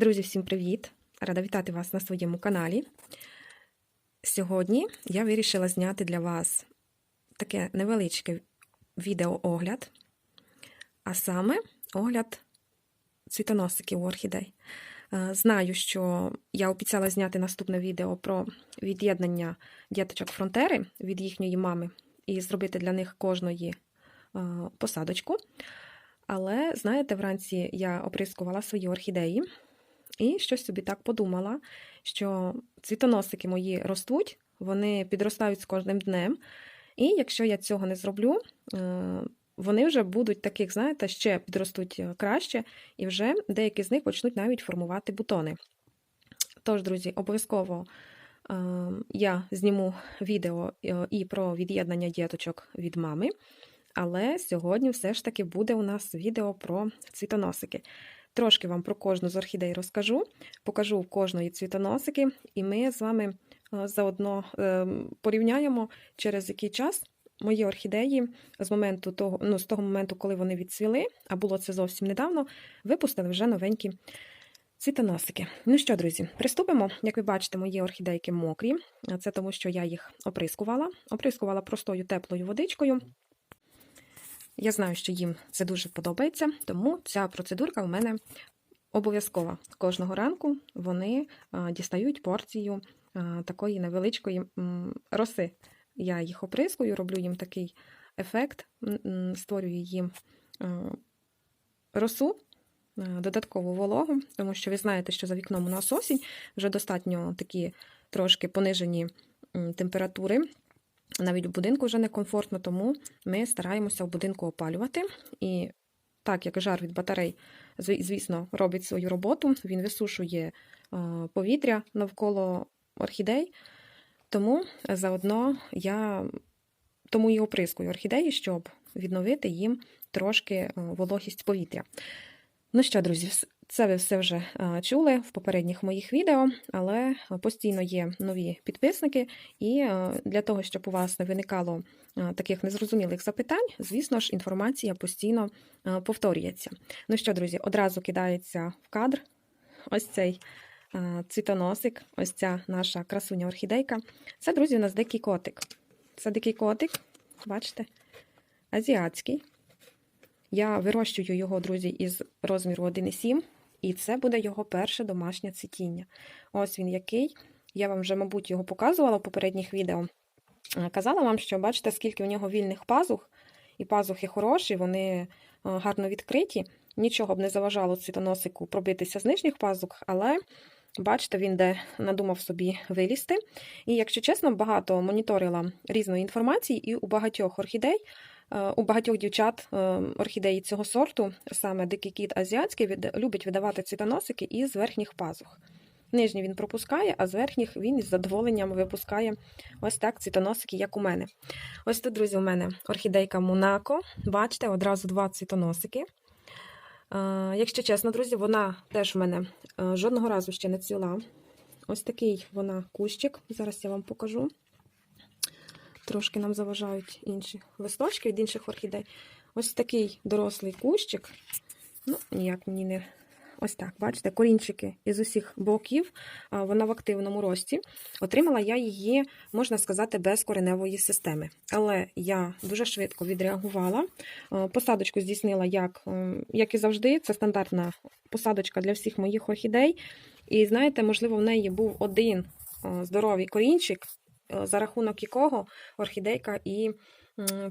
Друзі, всім привіт! Рада вітати вас на своєму каналі. Сьогодні я вирішила зняти для вас таке невеличке відеоогляд, а саме огляд цвітоносиків орхідей. Е, Знаю, що я обіцяла зняти наступне відео про від'єднання діточок фронтери від їхньої мами і зробити для них кожної е, посадочку. Але, знаєте, вранці я оприскувала свої орхідеї і щось собі так подумала, що цвітоносики мої ростуть, вони підростають з кожним днем. І якщо я цього не зроблю, е, вони вже будуть таких, знаєте, ще підростуть е, краще, і вже деякі з них почнуть навіть формувати бутони. Тож, друзі, обов'язково е, я зніму відео і про від'єднання діточок від мами. Але сьогодні все ж таки буде у нас відео про цвітоносики. Трошки вам про кожну з орхідей розкажу, покажу кожної цвітоносики, і ми з вами е, заодно е, порівняємо, через який час мої орхідеї з моменту того, ну, з того моменту, коли вони відцвіли, а було це зовсім недавно, випустили вже новенькі цвітоносики. Ну що, друзі, приступимо. Як ви бачите, мої орхідейки мокрі. Це тому, що я їх оприскувала. Оприскувала простою теплою водичкою. Я знаю, що їм це дуже подобається, тому ця процедурка у мене обов'язкова. Кожного ранку вони дістають порцію такої невеличкої роси. Я їх оприскую, роблю їм такий ефект, створюю їм росу, додаткову вологу, тому що ви знаєте, що за вікном у нас осінь вже достатньо такі трошки понижені температури. Навіть в будинку вже некомфортно, тому ми стараємося в будинку опалювати. І так як жар від батарей, звісно, робить свою роботу, він висушує повітря навколо орхідей. Тому заодно я тому і оприскую орхідеї, щоб відновити їм трошки вологість повітря. Ну що, друзі, це ви все вже чули в попередніх моїх відео, але постійно є нові підписники, і для того, щоб у вас не виникало таких незрозумілих запитань, звісно ж, інформація постійно повторюється. Ну що, друзі, одразу кидається в кадр ось цей цвітоносик, ось ця наша красуня орхідейка. Це, друзі, у нас дикий котик. Це дикий котик, бачите, азіатський. Я вирощую його, друзі, із розміру 1,7, і це буде його перше домашнє цвітіння. Ось він який. Я вам вже, мабуть, його показувала в попередніх відео. Казала вам, що бачите, скільки у нього вільних пазух, і пазухи хороші, вони гарно відкриті. Нічого б не заважало цвітоносику пробитися з нижніх пазух, але бачите, він де надумав собі вилізти. І, якщо чесно, багато моніторила різної інформації, і у багатьох орхідей. У багатьох дівчат орхідеї цього сорту, саме дикий кіт азіатський, від, любить видавати цвітоносики із верхніх пазух. Нижні він пропускає, а з верхніх він із задоволенням випускає ось так цвітоносики, як у мене. Ось тут, друзі, у мене орхідейка Монако. Бачите, одразу два цвітоносики. Якщо чесно, друзі, вона теж в мене жодного разу ще не цвіла. Ось такий вона кущик. Зараз я вам покажу. Трошки нам заважають інші листочки від інших орхідей. Ось такий дорослий кущик. Ну, ніяк мені не. Ось так, бачите, корінчики із усіх боків, вона в активному рості. Отримала я її, можна сказати, без кореневої системи. Але я дуже швидко відреагувала. Посадочку здійснила, як, як і завжди, це стандартна посадочка для всіх моїх орхідей. І знаєте, можливо, в неї був один здоровий корінчик, за рахунок якого орхідейка і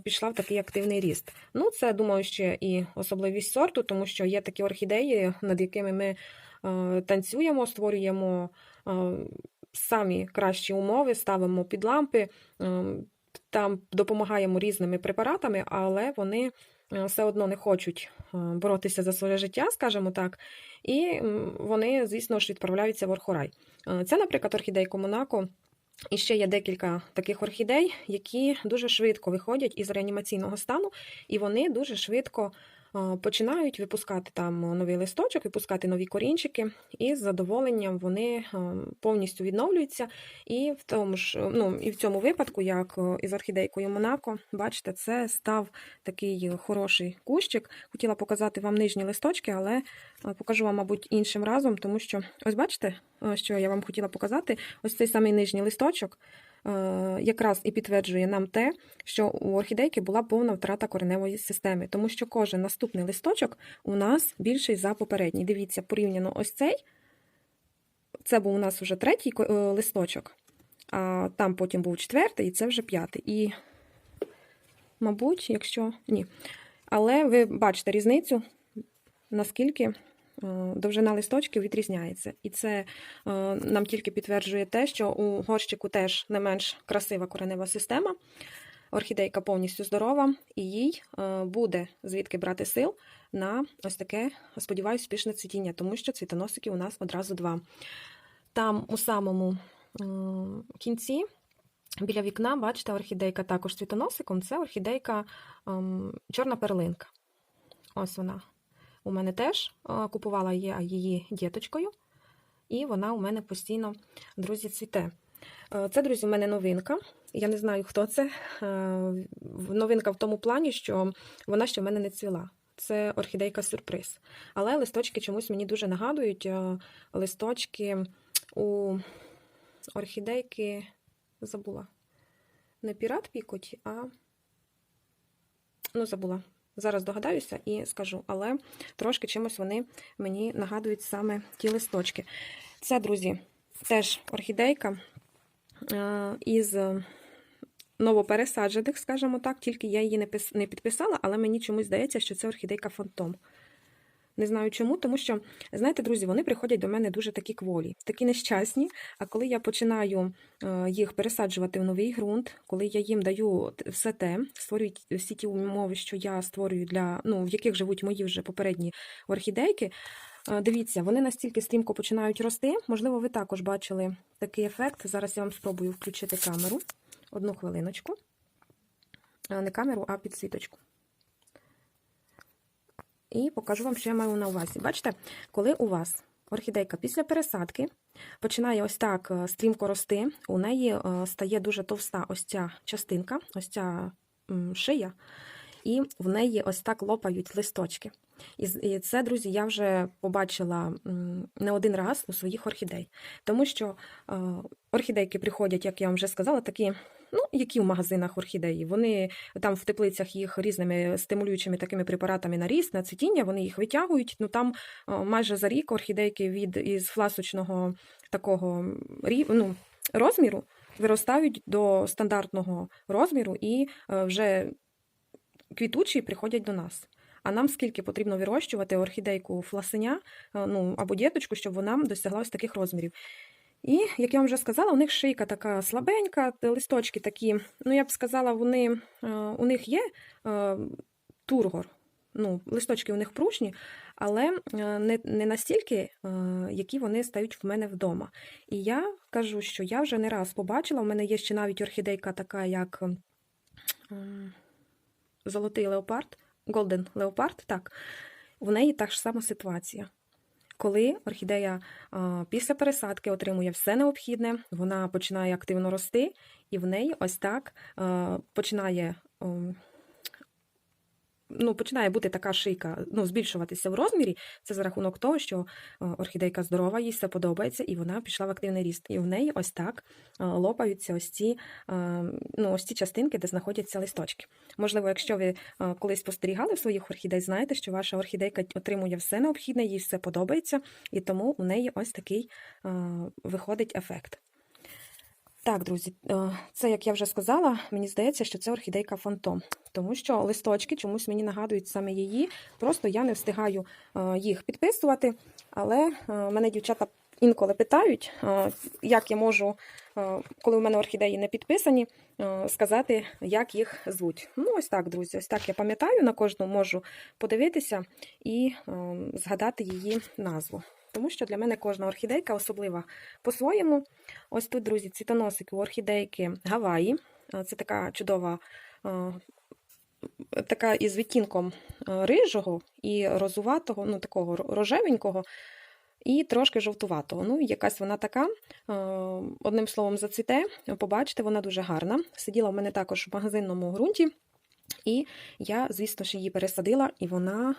пішла в такий активний ріст. Ну, це, думаю, ще і особливість сорту, тому що є такі орхідеї, над якими ми танцюємо, створюємо самі кращі умови, ставимо під лампи, там допомагаємо різними препаратами, але вони все одно не хочуть боротися за своє життя, скажімо так, і вони, звісно ж, відправляються в орхорай. Це, наприклад, орхідейка Монако. І ще є декілька таких орхідей, які дуже швидко виходять із реанімаційного стану, і вони дуже швидко починають випускати там новий листочок, випускати нові корінчики, і з задоволенням вони повністю відновлюються. І в тому ж, ну, і в цьому випадку, як із орхідейкою Монако, бачите, це став такий хороший кущик. Хотіла показати вам нижні листочки, але покажу вам, мабуть, іншим разом, тому що ось бачите, що я вам хотіла показати, ось цей самий нижній листочок. Е, Якраз і підтверджує нам те, що у орхідейки була повна втрата кореневої системи, тому що кожен наступний листочок у нас більший за попередній. Дивіться, порівняно ось цей. Це був у нас вже третій е, листочок, а там потім був четвертий, і це вже п'ятий. І, мабуть, якщо ні. Але ви бачите різницю, наскільки довжина листочків відрізняється. І це е, нам тільки підтверджує те, що у горщику теж не менш красива коренева система. Орхідейка повністю здорова, і їй е, буде звідки брати сил на ось таке, сподіваюся, успішне цвітіння, тому що цвітоносиків у нас одразу два. Там у самому е, кінці, біля вікна, бачите, орхідейка також цвітоносиком. Це орхідейка ем, чорна перлинка. Ось вона. У мене теж купувала я її діточкою, і вона у мене постійно, друзі, цвіте. Е, Це, друзі, у мене новинка. Я не знаю, хто це. Е, Новинка в тому плані, що вона ще в мене не цвіла. Це орхідейка сюрприз. Але листочки чомусь мені дуже нагадують е, листочки у орхідейки забула. Не пірат пікоті, а ну, забула. Зараз догадаюся і скажу, але трошки чимось вони мені нагадують саме ті листочки. Це, друзі, теж орхідейка е, із новопересаджених, скажімо так, тільки я її не підписала, але мені чомусь здається, що це орхідейка фантом. Не знаю чому, тому що, знаєте, друзі, вони приходять до мене дуже такі кволі, такі нещасні. А коли я починаю е, їх пересаджувати в новий ґрунт, коли я їм даю все те, створюю всі ті умови, що я створюю для ну, в яких живуть мої вже попередні орхідейки. е, Дивіться, вони настільки стрімко починають рости. Можливо, ви також бачили такий ефект. Зараз я вам спробую включити камеру. Одну хвилиночку. Е, Не камеру, а підсвіточку. І покажу вам, що я маю на увазі. Бачите, коли у вас орхідейка після пересадки починає ось так е, стрімко рости, у неї е, стає дуже товста ось ця частинка, ось ця шия, і в неї ось так лопають листочки. І це, друзі, я вже побачила не один раз у своїх орхідей. Тому що е, орхідейки приходять, як я вам вже сказала, такі, ну, які в магазинах орхідеї. Вони там в теплицях їх різними стимулюючими такими препаратами на ріст, на цвітіння, вони їх витягують. Ну там майже за рік орхідейки від із фласочного такого ну, розміру виростають до стандартного розміру і е, вже квітучі приходять до нас. А нам скільки потрібно вирощувати орхідейку фласеня, е, ну або діточку, щоб вона досягла ось таких розмірів. І, як я вам вже сказала, у них шийка така слабенька, листочки такі, ну я б сказала, вони, е, у них є е, тургор. Ну, листочки у них пружні, але е, не, не настільки, які вони стають в мене вдома. І я кажу, що я вже не раз побачила, у мене є ще навіть орхідейка така, як ем, золотий леопард, Golden Leopard, так, в неї та ж сама ситуація. Коли орхідея після пересадки отримує все необхідне, вона починає активно рости, і в неї ось так починає, ну, починає бути така шийка, ну, збільшуватися в розмірі. Це за рахунок того, що орхідейка здорова, їй все подобається, і вона пішла в активний ріст. І в неї ось так лопаються ось ці, ну, ось ці частинки, де знаходяться листочки. Можливо, якщо ви колись спостерігали в своїх орхідей, знаєте, що ваша орхідейка отримує все необхідне, їй все подобається, і тому у неї ось такий виходить ефект. Так, друзі, е, це, як я вже сказала, мені здається, що це орхідейка фантом, тому що листочки чомусь мені нагадують саме її. Просто я не встигаю е, їх підписувати, але е, мене дівчата інколи питають, як я можу, коли у мене орхідеї не підписані, сказати, як їх звуть. Ну, ось так, друзі, ось так я пам'ятаю, на кожну можу подивитися і згадати її назву. Тому що для мене кожна орхідейка особлива по-своєму. Ось тут, друзі, цвітоносики у орхідейки Гаваї. Це така чудова така із відтінком рижого і розуватого, ну такого рожевенького, і трошки жовтуватого. Ну, якась вона така, одним словом, зацвіте. Побачите, вона дуже гарна. Сиділа в мене також в магазинному ґрунті, і я, звісно ж, її пересадила, і вона.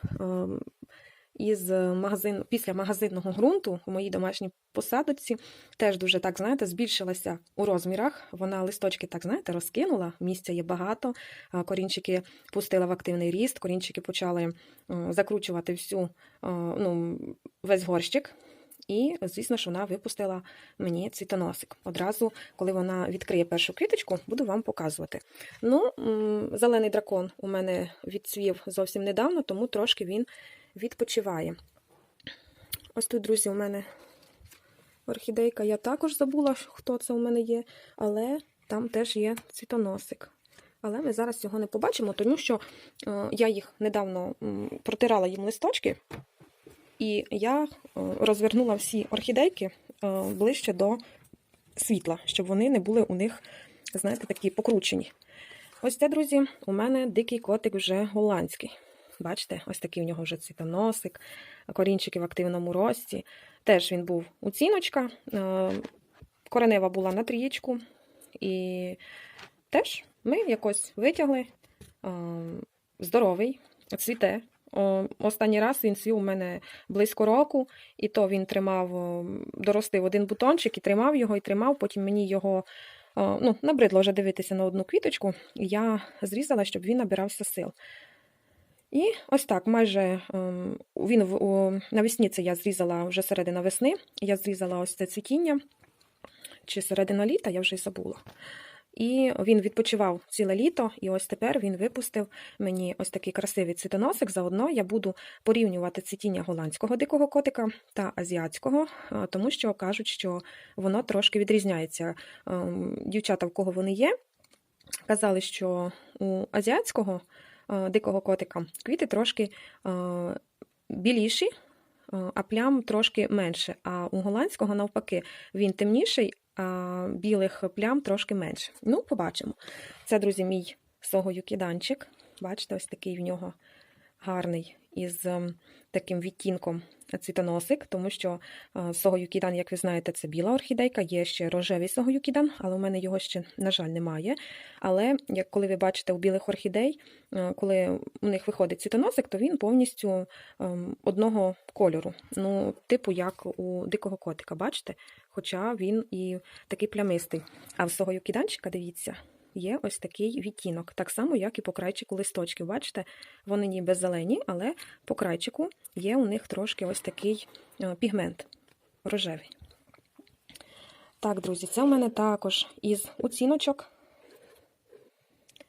Е, Із магазин, після магазинного ґрунту у моїй домашній посадочці теж дуже так, знаєте, збільшилася у розмірах. Вона листочки, так, знаєте, розкинула, місця є багато. Корінчики пустила в активний ріст, корінчики почали е, закручувати всю, е, ну, весь горщик. І, звісно ж, вона випустила мені цвітоносик. Одразу, коли вона відкриє першу квіточку, буду вам показувати. Ну, зелений дракон у мене відцвів зовсім недавно, тому трошки він відпочиває. Ось тут, друзі, у мене орхідейка. Я також забула, хто це у мене є, але там теж є цвітоносик. Але ми зараз цього не побачимо, тому що е, я їх недавно протирала їм листочки, і я е, розвернула всі орхідейки е, ближче до світла, щоб вони не були у них, знаєте, такі покручені. Ось це, друзі, у мене дикий котик вже голландський. Бачите, ось такий у нього вже цвітоносик, корінчики в активному рості. Теж він був уціночка, е, коренева була на трієчку. І теж ми якось витягли е, здоровий, цвіте. Останній раз він свів у мене близько року, і то він тримав, доростив один бутончик і тримав його, і тримав. Потім мені його ну, набридло вже дивитися на одну квіточку, і я зрізала, щоб він набирався сил. І ось так, майже ем, він навесні це я зрізала вже середина весни. Я зрізала ось це цвітіння, чи середина літа, я вже й забула. І він відпочивав ціле літо, і ось тепер він випустив мені ось такий красивий цвітоносик. Заодно я буду порівнювати цвітіння голландського дикого котика та азіатського, е, тому що кажуть, що воно трошки відрізняється. Ем, Дівчата, в кого вони є, казали, що у азіатського дикого котика квіти трошки е, біліші, е, а плям трошки менше. А у голландського, навпаки, він темніший, а білих плям трошки менше. Ну, побачимо. Це, друзі, мій сого-юкіданчик. Бачите, ось такий в нього гарний із ем, таким відтінком цвітоносик, тому що е, сого-юкідан, як ви знаєте, це біла орхідейка, є ще рожевий сого-юкідан, але у мене його ще, на жаль, немає. Але як коли ви бачите у білих орхідей, е, коли у них виходить цвітоносик, то він повністю ем, одного кольору. Ну, типу, як у дикого котика, бачите? Хоча він і такий плямистий. А в свого юкіданчика, дивіться, є ось такий відтінок, так само, як і по крайчику листочків. Бачите, вони ніби зелені, але по крайчику є у них трошки ось такий е, пігмент рожевий. Так, друзі, це у мене також із оціночок.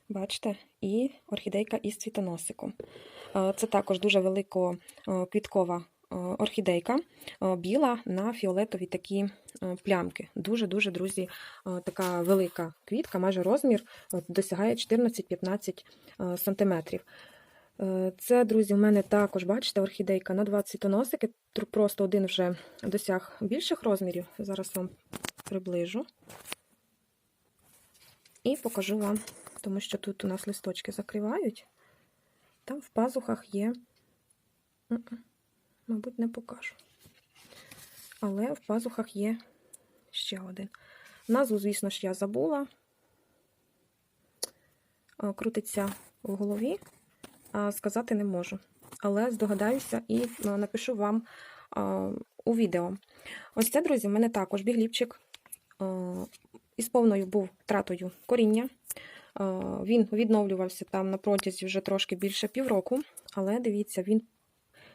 Бачите, і орхідейка із цвітоносиком. Е, Це також дуже великоквіткова е, орхідейка, е, біла на фіолетові такі е, плямки. Дуже-дуже, друзі, е, така велика квітка, майже розмір е, досягає 14-15 е, сантиметрів. Е, Це, друзі, у мене також, бачите, орхідейка на два цвітоносики. Тр- Просто один вже досяг більших розмірів. Зараз вам приближу. І покажу вам, тому що тут у нас листочки закривають. Там в пазухах є. Мабуть, не покажу. Але в пазухах є ще один. Назву, звісно ж, я забула. Крутиться в голові, сказати не можу. Але здогадаюся і напишу вам у відео. Ось це, друзі, в мене також бігліпчик. Із повною був тратою коріння. Він відновлювався там на протязі вже трошки більше півроку, але дивіться, він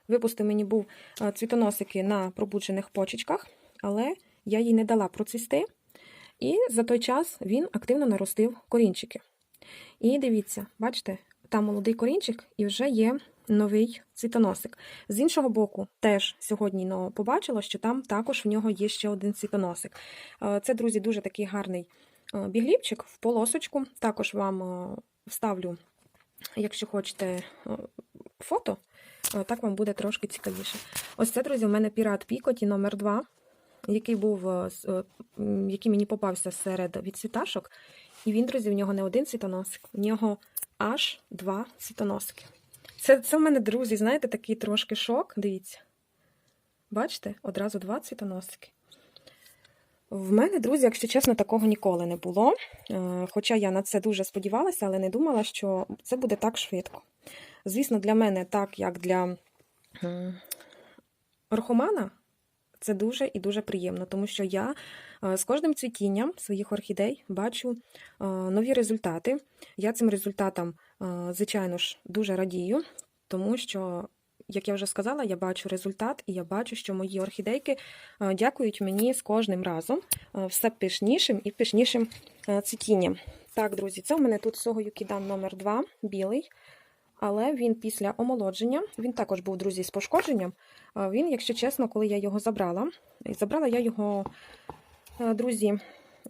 випустив мені був цвітоносики на пробуджених почечках, але я їй не дала процвісти. І за той час він активно наростив корінчики. І дивіться, бачите, там молодий корінчик і вже є новий цвітоносик. З іншого боку, теж сьогодні побачила, що там також в нього є ще один цвітоносик. Е, Це, друзі, дуже такий гарний е, бігліпчик в полосочку. Також вам е, вставлю, якщо хочете, е, фото, е, так вам буде трошки цікавіше. Ось це, друзі, у мене пірат Пікоті номер 2 який був, е, е, який мені попався серед відцвіташок. І він, друзі, в нього не один цвітоносик, у нього аж два цвітоносики. Це, це в мене, друзі, знаєте, такий трошки шок. Дивіться. Бачите, одразу два цвітоносики. В мене, друзі, якщо чесно, такого ніколи не було. Е, Хоча я на це дуже сподівалася, але не думала, що це буде так швидко. Звісно, для мене, так як для м, орхомана, це дуже і дуже приємно, тому що я е, з кожним цвітінням своїх орхідей бачу е, нові результати. Я цим результатам, е, звичайно ж, дуже радію, тому що, як я вже сказала, я бачу результат, і я бачу, що мої орхідейки дякують мені з кожним разом все пишнішим і пишнішим цвітінням. Так, друзі, це у мене тут Сого Юкідан номер 2 білий. Але він після омолодження, він також був, друзі, з пошкодженням. Він, якщо чесно, коли я його забрала, і забрала я його, е, друзі,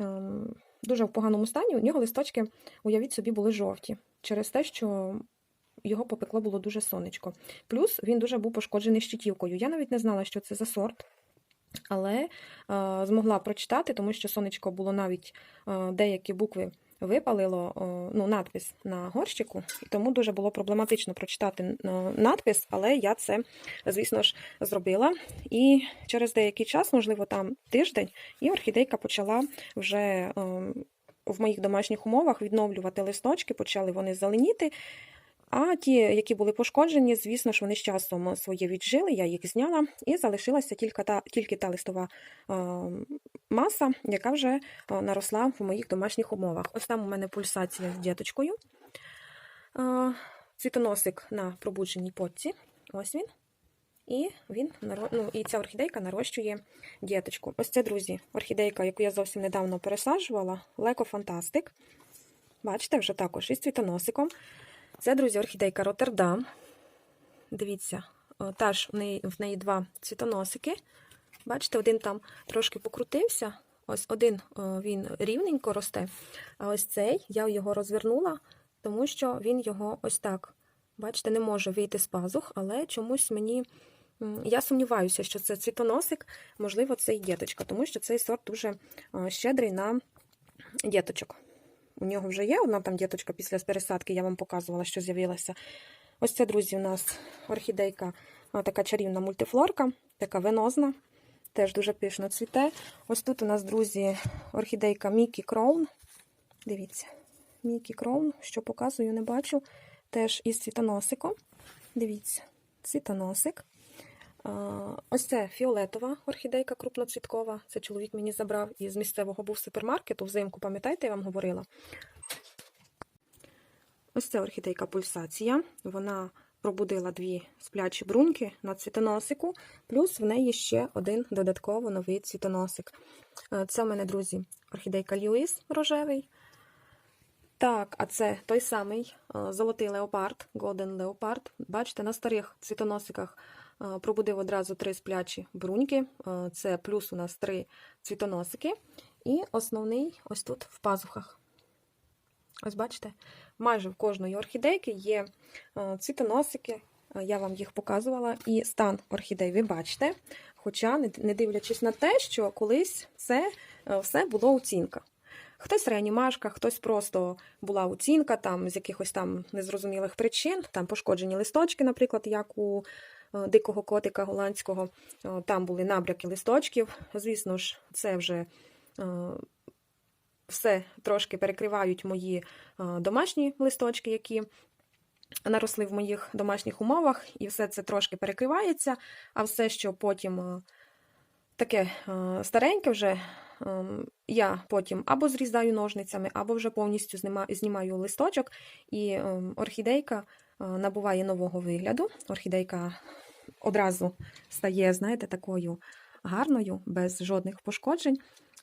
ем, дуже в поганому стані. У нього листочки, уявіть собі, були жовті через те, що його попекло було дуже сонечко. Плюс він дуже був пошкоджений щитівкою. Я навіть не знала, що це за сорт. Але е, змогла прочитати, тому що сонечко було навіть е, деякі букви випалило ну, надпис на горщику, і тому дуже було проблематично прочитати надпис, але я це, звісно ж, зробила. І через деякий час, можливо, там тиждень, і орхідейка почала вже в моїх домашніх умовах відновлювати листочки, почали вони зеленіти. А ті, які були пошкоджені, звісно ж, вони з часом своє віджили, я їх зняла, і залишилася тільки та, тільки та листова маса, яка вже наросла в моїх домашніх умовах. Ось там у мене пульсація з діточкою. Цвітоносик на пробудженій потці. Ось він. І він ну, і ця орхідейка нарощує діточку. Ось це, друзі, орхідейка, яку я зовсім недавно пересаджувала, Леко Фантастик. Бачите, вже також із цвітоносиком. Це, друзі, орхідейка Роттердам. Дивіться, теж в неї, в неї два цвітоносики. Бачите, один там трошки покрутився. Ось один він рівненько росте. А ось цей я його розвернула, тому що він його ось так, бачите, не може вийти з пазух, але чомусь мені. Я сумніваюся, що це цвітоносик, можливо, це і діточка, тому що цей сорт дуже щедрий на діточок. У нього вже є одна там діточка після пересадки, я вам показувала, що з'явилася. Ось це, друзі, у нас орхідейка, така чарівна мультифлорка, така венозна, теж дуже пишно цвіте. Ось тут у нас, друзі, орхідейка Мікі Кроун. Дивіться, Мікі Кроун, що показую, не бачу. Теж із цвітоносиком. Дивіться, цвітоносик. Ось це фіолетова орхідейка крупноцвіткова. Це чоловік мені забрав із місцевого був супермаркету взимку, пам'ятаєте, я вам говорила. Ось це орхідейка пульсація. Вона пробудила дві сплячі бруньки на цвітоносику, плюс в неї ще один додатково новий цвітоносик. Е, Це в мене, друзі, орхідейка Льюіс рожевий. Так, а це той самий е, золотий леопард, Golden Leopard. Бачите, на старих цвітоносиках пробудив одразу три сплячі бруньки. Е, Це плюс у нас три цвітоносики. І основний ось тут в пазухах. Ось бачите, майже в кожної орхідейки є е, цвітоносики. Е, Я вам їх показувала. І стан орхідей ви бачите. Хоча, не дивлячись на те, що колись це е, все було оцінка. Хтось реанімашка, хтось просто була оцінка там з якихось там незрозумілих причин, там пошкоджені листочки, наприклад, як у е, дикого котика голландського. Е, Там були набряки листочків. Звісно ж, це вже е, все трошки перекривають мої е, домашні листочки, які наросли в моїх домашніх умовах, і все це трошки перекривається, а все, що потім е, таке е, стареньке вже. ем, Я потім або зрізаю ножницями, або вже повністю знімаю листочок, і ем, орхідейка е, набуває нового вигляду. Орхідейка одразу стає, знаєте, такою гарною, без жодних пошкоджень.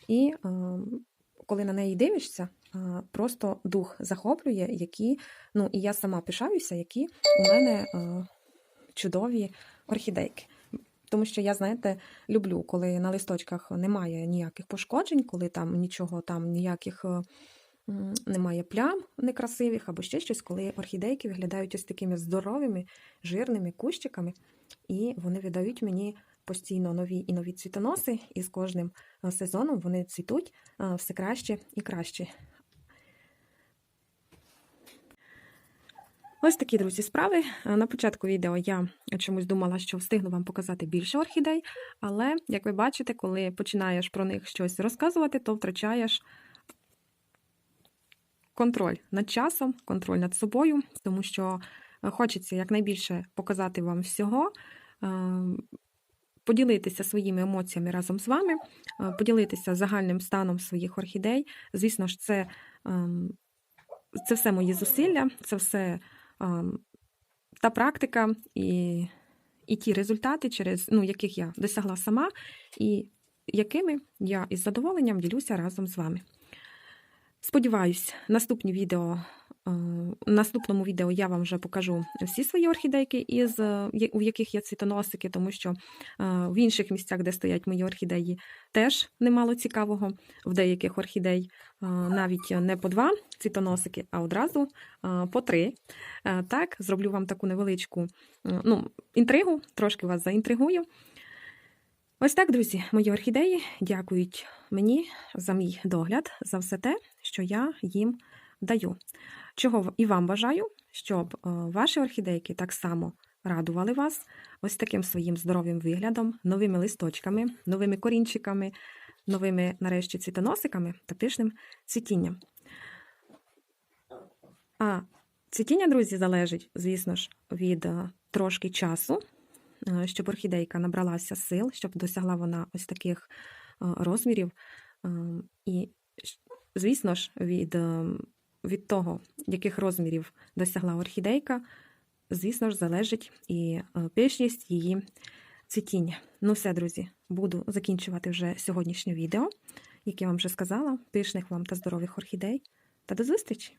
І ем, коли на неї дивишся, е, просто дух захоплює, які, ну і я сама пишаюся, які у мене е, чудові орхідейки. Тому що я, знаєте, люблю, коли на листочках немає ніяких пошкоджень, коли там нічого там ніяких е, немає плям некрасивих або ще щось, коли орхідейки виглядають ось такими здоровими, жирними кущиками, і вони видають мені постійно нові і нові цвітоноси, і з кожним е, сезоном вони цвітуть е, все краще і краще. Ось такі, друзі, справи. Е, на початку відео я чомусь думала, що встигну вам показати більше орхідей, але, як ви бачите, коли починаєш про них щось розказувати, то втрачаєш контроль над часом, контроль над собою, тому що е, хочеться якнайбільше показати вам всього, е, поділитися своїми емоціями разом з вами, е, поділитися загальним станом своїх орхідей. Звісно ж, це, ем, це все мої зусилля, це все ем, та практика і, і ті результати, через, ну, яких я досягла сама, і якими я із задоволенням ділюся разом з вами. Сподіваюсь, наступні відео, е, в наступному відео я вам вже покажу всі свої орхідейки, із, е, у яких є цвітоносики, тому що е, в інших місцях, де стоять мої орхідеї, теж немало цікавого. В деяких орхідей навіть не по два цвітоносики, а одразу по три. Так, зроблю вам таку невеличку ну, інтригу, трошки вас заінтригую. Ось так, друзі, мої орхідеї дякують мені за мій догляд, за все те, що я їм даю. Чого і вам бажаю, щоб е, ваші орхідейки так само радували вас ось таким своїм здоровим виглядом, новими листочками, новими корінчиками, новими, нарешті, цвітоносиками та пишним цвітінням. А цвітіння, друзі, залежить, звісно ж, від е, трошки часу, е, щоб орхідейка набралася сил, щоб досягла вона ось таких розмірів. Е, І, звісно ж, від, е, від того, яких розмірів досягла орхідейка, звісно ж, залежить і е, пишність її цвітіння. Ну все, друзі, буду закінчувати вже сьогоднішнє відео, яке я вам вже сказала. Пишних вам та здорових орхідей. Та до зустрічі!